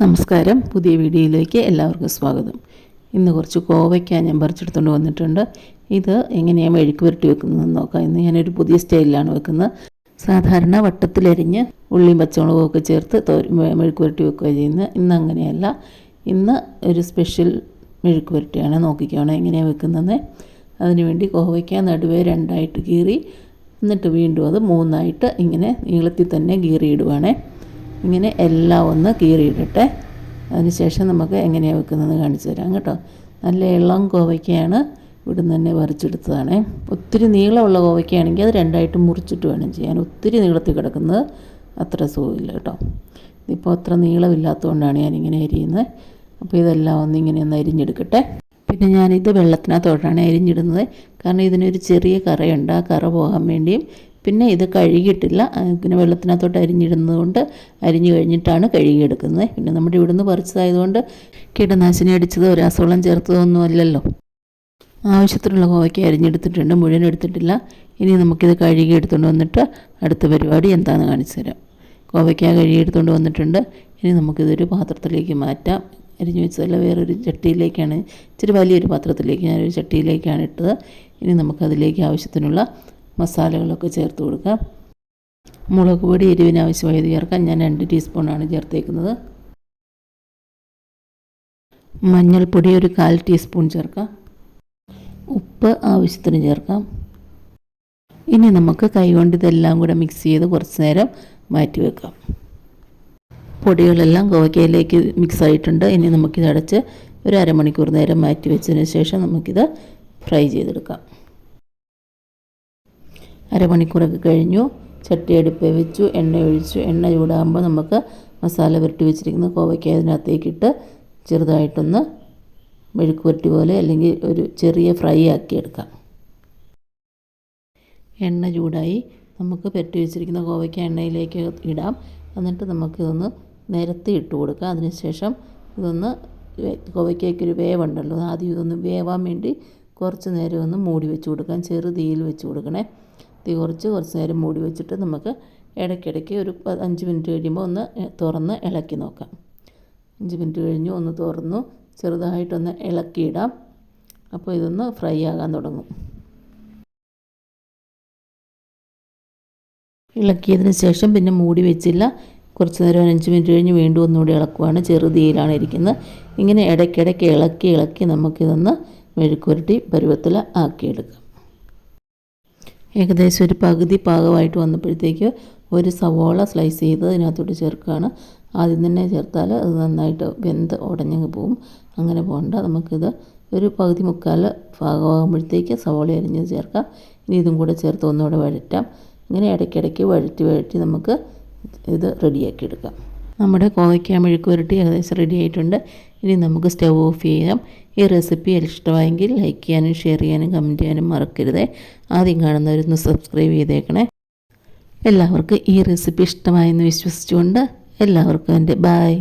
നമസ്കാരം. പുതിയ വീഡിയോയിലേക്ക് എല്ലാവർക്കും സ്വാഗതം. ഇന്ന് കുറച്ച് കോവയ്ക്ക ഞാൻ പറിച്ചെടുത്തുകൊണ്ട് വന്നിട്ടുണ്ട്. ഇത് എങ്ങനെയാണ് മെഴുക്ക് പുരട്ടി വെക്കുന്നതെന്ന് നോക്കാം. ഇന്ന് ഞാനൊരു പുതിയ സ്റ്റൈലിലാണ് വെക്കുന്നത്. സാധാരണ വട്ടത്തിലരിഞ്ഞ് ഉള്ളിയും പച്ചമുളകും ഒക്കെ ചേർത്ത് മെഴുക്ക് പുരട്ടി വെക്കുക ചെയ്യുന്നത്. ഇന്ന് അങ്ങനെയല്ല. ഇന്ന് ഒരു സ്പെഷ്യൽ മെഴുക്ക് പുരട്ടിയാണ് നോക്കിക്കോണം എങ്ങനെയാണ് വെക്കുന്നത് അതിനുവേണ്ടി കോവയ്ക്ക നടുവേ രണ്ടായിട്ട് കീറി എന്നിട്ട് വീണ്ടും അത് മൂന്നായിട്ട് ഇങ്ങനെ നീളത്തിൽ തന്നെ കീറിയിടുവാണേ. ഇങ്ങനെ എല്ലാം ഒന്ന് കീറിയിടട്ടെ അതിനുശേഷം നമുക്ക് എങ്ങനെയാണ് വെക്കുന്നതെന്ന് കാണിച്ചു തരാം കേട്ടോ. നല്ല ഇളം കോവയ്ക്കയാണ് ഇവിടുന്ന് തന്നെ പറിച്ചെടുത്തതാണ്. ഒത്തിരി നീളമുള്ള കോവയ്ക്കയാണെങ്കിൽ അത് രണ്ടായിട്ട് മുറിച്ചിട്ട് വേണം ചെയ്യാൻ. ഒത്തിരി നീളത്തിൽ കിടക്കുന്നത് അത്ര സുഖമില്ല കേട്ടോ. ഇതിപ്പോൾ അത്ര നീളമില്ലാത്തതുകൊണ്ടാണ് ഞാനിങ്ങനെ അരിയുന്നത്. അപ്പോൾ ഇതെല്ലാം ഒന്ന് ഇങ്ങനെ ഒന്ന് അരിഞ്ഞെടുക്കട്ടെ. പിന്നെ ഞാനിത് വെള്ളത്തിനകത്തോട്ടാണ് അരിഞ്ഞിടുന്നത്. കാരണം ഇതിനൊരു ചെറിയ കറയുണ്ട്. ആ കറ പോകാൻ വേണ്ടിയും പിന്നെ ഇത് കഴുകിയിട്ടില്ല. പിന്നെ വെള്ളത്തിനകത്തോട്ട് അരിഞ്ഞിടുന്നത് കൊണ്ട് അരിഞ്ഞു കഴിഞ്ഞിട്ടാണ് കഴുകിയെടുക്കുന്നത്. പിന്നെ നമ്മുടെ ഇവിടുന്ന് പറിച്ചതായതുകൊണ്ട് കീടനാശിനി അടിച്ചതോ ചേർത്തതോ ഒന്നും അല്ലല്ലോ. ആവശ്യത്തിനുള്ള കോവയ്ക്ക് അരിഞ്ഞെടുത്തിട്ടുണ്ട്. മുഴുവൻ എടുത്തിട്ടില്ല. ഇനി നമുക്കിത് കഴുകി എടുത്തുകൊണ്ട് വന്നിട്ട് അടുത്ത പരിപാടി എന്താണെന്ന് കാണിച്ചു തരാം. കോവയ്ക്ക കഴുകി എടുത്തുകൊണ്ട് വന്നിട്ടുണ്ട്. ഇനി നമുക്കിതൊരു പാത്രത്തിലേക്ക് മാറ്റാം. അരിഞ്ഞു വെച്ചതല്ല വേറൊരു ചട്ടിയിലേക്കാണ്. ഇച്ചിരി വലിയൊരു പാത്രത്തിലേക്ക് ഞാനൊരു ചട്ടിയിലേക്കാണ് ഇട്ടത്. ഇനി നമുക്കതിലേക്ക് ആവശ്യത്തിനുള്ള മസാലകളൊക്കെ ചേർത്ത് കൊടുക്കാം. മുളക് പൊടി എരിവിന് ആവശ്യമായത് ചേർക്കാം. ഞാൻ രണ്ട് ടീസ്പൂണാണ് ചേർത്തേക്കുന്നത്. മഞ്ഞൾപ്പൊടി ഒരു കാൽ ടീസ്പൂൺ ചേർക്കാം. ഉപ്പ് ആവശ്യത്തിന് ചേർക്കാം. ഇനി നമുക്ക് കൈകൊണ്ട് ഇതെല്ലാം കൂടെ മിക്സ് ചെയ്ത് കുറച്ച് നേരം മാറ്റി വെക്കാം. പൊടികളെല്ലാം കോവയ്ക്കയിലേക്ക് മിക്സ് ആയിട്ടുണ്ട്. ഇനി നമുക്കിത് അടച്ച് ഒരു അരമണിക്കൂർ നേരം മാറ്റി വെച്ചതിന് ശേഷം നമുക്കിത് ഫ്രൈ ചെയ്തെടുക്കാം. അരമണിക്കൂറൊക്കെ കഴിഞ്ഞു. ചട്ടി അടുപ്പ് വെച്ചു. എണ്ണ ഒഴിച്ചു. എണ്ണ ചൂടാകുമ്പോൾ നമുക്ക് മസാല പുരട്ടി വെച്ചിരിക്കുന്ന കോവയ്ക്ക അതിനകത്തേക്കിട്ട് ചെറുതായിട്ടൊന്ന് മെഴുക്ക് പുരട്ടി പോലെ അല്ലെങ്കിൽ ഒരു ചെറിയ ഫ്രൈ ആക്കി എടുക്കാം. എണ്ണ ചൂടായി. നമുക്ക് പുരട്ടി വെച്ചിരിക്കുന്ന കോവയ്ക്ക എണ്ണയിലേക്ക് ഇടാം. എന്നിട്ട് നമുക്കിതൊന്ന് നിരത്തി ഇട്ട് കൊടുക്കാം. അതിനുശേഷം ഇതൊന്ന് കോവയ്ക്കൊരു വേവുണ്ടല്ലോ. ആദ്യം ഇതൊന്ന് വേവാൻ വേണ്ടി കുറച്ച് നേരം ഒന്ന് മൂടി വെച്ച് കൊടുക്കാം. ചെറു തീയിൽ വെച്ച് കൊടുക്കണേ. തീ കുറച്ച് കുറച്ച് നേരം മൂടി വെച്ചിട്ട് നമുക്ക് ഇടയ്ക്കിടയ്ക്ക് ഒരു അഞ്ച് മിനിറ്റ് കഴിയുമ്പോൾ ഒന്ന് തുറന്ന് ഇളക്കി നോക്കാം. അഞ്ച് മിനിറ്റ് കഴിഞ്ഞു ഒന്ന് തുറന്നു ചെറുതായിട്ടൊന്ന് ഇളക്കിയിടാം. അപ്പോൾ ഇതൊന്ന് ഫ്രൈ ആകാൻ തുടങ്ങും. ഇളക്കിയതിന് ശേഷം പിന്നെ മൂടി വെച്ചില്ല. കുറച്ച് നേരം അഞ്ച് മിനിറ്റ് കഴിഞ്ഞ് വീണ്ടും ഒന്നുകൂടി ഇളക്കുവാണ്. ചെറുതീയിലാണ് ഇരിക്കുന്നത്. ഇങ്ങനെ ഇടയ്ക്കിടയ്ക്ക് ഇളക്കി ഇളക്കി നമുക്കിതൊന്ന് മെഴുക്കുരുട്ടി പരുവത്തിൽ ആക്കിയെടുക്കാം. ഏകദേശം ഒരു പകുതി പാകമായിട്ട് വന്നപ്പോഴത്തേക്ക് ഒരു സവോള സ്ലൈസ് ചെയ്ത് അതിനകത്തോട്ട് ചേർക്കുകയാണ്. ആദ്യം തന്നെ ചേർത്താൽ അത് നന്നായിട്ട് വെന്ത് ഉടഞ്ഞങ്ങ് പോവും. അങ്ങനെ പോകണ്ട. നമുക്കിത് ഒരു പകുതി മുക്കാൽ ഭാഗമാകുമ്പോഴത്തേക്ക് സവോള അരിഞ്ഞ് ചേർക്കാം. ഇനി ഇതും കൂടെ ചേർത്ത് ഒന്നുകൂടെ വഴറ്റാം. ഇങ്ങനെ ഇടയ്ക്കിടയ്ക്ക് വഴറ്റി വഴറ്റി നമുക്ക് ഇത് റെഡിയാക്കി എടുക്കാം. നമ്മുടെ കോവയ്ക്ക മെഴുക്ക് പുരട്ടി ഏകദേശം റെഡി ആയിട്ടുണ്ട്. ഇനി നമുക്ക് സ്റ്റവ് ഓഫ് ചെയ്യാം. ഈ റെസിപ്പി ഇഷ്ടമായെങ്കിൽ ലൈക്ക് ചെയ്യാനും ഷെയർ ചെയ്യാനും കമന്റ് ചെയ്യാനും മറക്കരുതേ. ആദ്യം കാണുന്നവരൊന്ന് സബ്സ്ക്രൈബ് ചെയ്തേക്കണേ. എല്ലാവർക്കും ഈ റെസിപ്പി ഇഷ്ടമായെന്ന് വിശ്വസിച്ചുകൊണ്ട് എല്ലാവർക്കും എന്റെ ബായ്